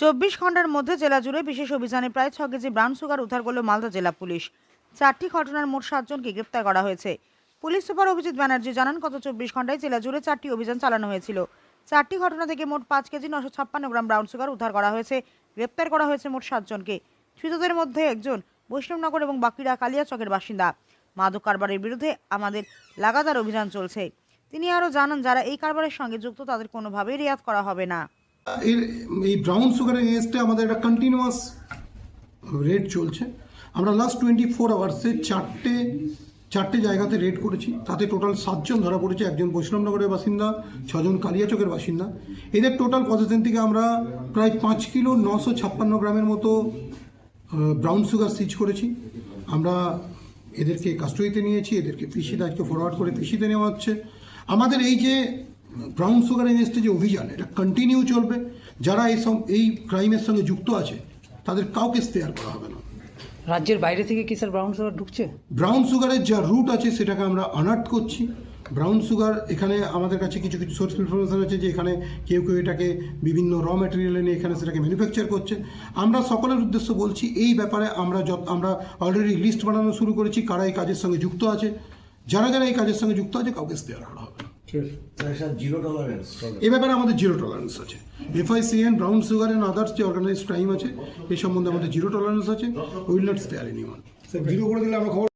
চব্বিশ ঘণ্টার মধ্যে জেলা জুড়ে বিশেষ অভিযানে প্রায় ছ কেজি ব্রাউন সুগার উদ্ধার করল মালদা জেলা পুলিশ। চারটি ঘটনার মোট সাতজনকে গ্রেপ্তার করা হয়েছে। পুলিশ সুপার অভিজিৎ ব্যানার্জি জানান, গত চব্বিশ ঘন্টায় জেলা জুড়ে চারটি অভিযান চালানো হয়েছিল। চারটি ঘটনা থেকে মোট পাঁচ কেজি নশো ছাপ্পান্ন গ্রাম ব্রাউন সুগার উদ্ধার করা হয়েছে। গ্রেপ্তার করা হয়েছে মোট সাতজনকে। ধৃতদের মধ্যে একজন বৈষ্ণবনগর এবং বাকিরা কালিয়াচকের বাসিন্দা। মাদক কারবারের বিরুদ্ধে আমাদের লাগাতার অভিযান চলছে। তিনি আরও জানান, যারা এই কারবারের সঙ্গে যুক্ত তাদের কোনোভাবেই রেয়াত করা হবে না। এর, এই ব্রাউন সুগারের এগেনস্টে আমাদের একটা কন্টিনিউয়াস রেড চলছে। আমরা লাস্ট টোয়েন্টি ফোর আওয়ার্সে চারটে চারটে জায়গাতে রেড করেছি। তাতে টোটাল সাতজন ধরা পড়েছে। একজন বৈষ্ণবনগরের বাসিন্দা, ছজন কালিয়াচকের বাসিন্দা। এদের টোটাল পজিশন থেকে আমরা প্রায় পাঁচ কিলো নশো ছাপ্পান্ন গ্রামের মতো ব্রাউন সুগার সিজ করেছি। আমরা এদেরকে কাস্টডিতে নিয়েছি। এদেরকে পিসিতে, আজকে ফরওয়ার্ড করে পিসিতে নেওয়া হচ্ছে। আমাদের এই যে ব্রাউন সুগার এগেনস্টে যে অভিযান এটা কন্টিনিউ চলবে। যারা এই সব এই ক্রাইমের সঙ্গে যুক্ত আছে তাদের কাউকে স্টেয়ার করা হবে না। রাজ্যের বাইরে থেকে কি স্যার ব্রাউন সুগার ঢুকছে? ব্রাউন সুগারের যা রুট আছে সেটাকে আমরা আনার্ট করছি। ব্রাউন সুগার এখানে আমাদের কাছে কিছু কিছু সোর্স ইনফরমেশন আছে যে এখানে কেউ কেউ এটাকে বিভিন্ন র ম্যাটেরিয়াল এনে এখানে সেটাকে ম্যানুফ্যাকচার করছে। আমরা সকলের উদ্দেশ্য বলছি এই ব্যাপারে আমরা যত আমরা অলরেডি লিস্ট বানানো শুরু করেছি কারা এই কাজের সঙ্গে যুক্ত আছে। যারা যারা এই কাজের সঙ্গে যুক্ত আছে কাউকে স্টেয়ার করা হবে জিরো টলারেন্স এ ব্যাপারে আমাদের জিরো টলারেন্স আছে। FICN brown sugar and others যে অর্গানাইজ ক্রাইম আছে এই সম্বন্ধে আমাদের জিরো টলারেন্স আছে। Will not spare anyone zero করে দিলে আমরা খবর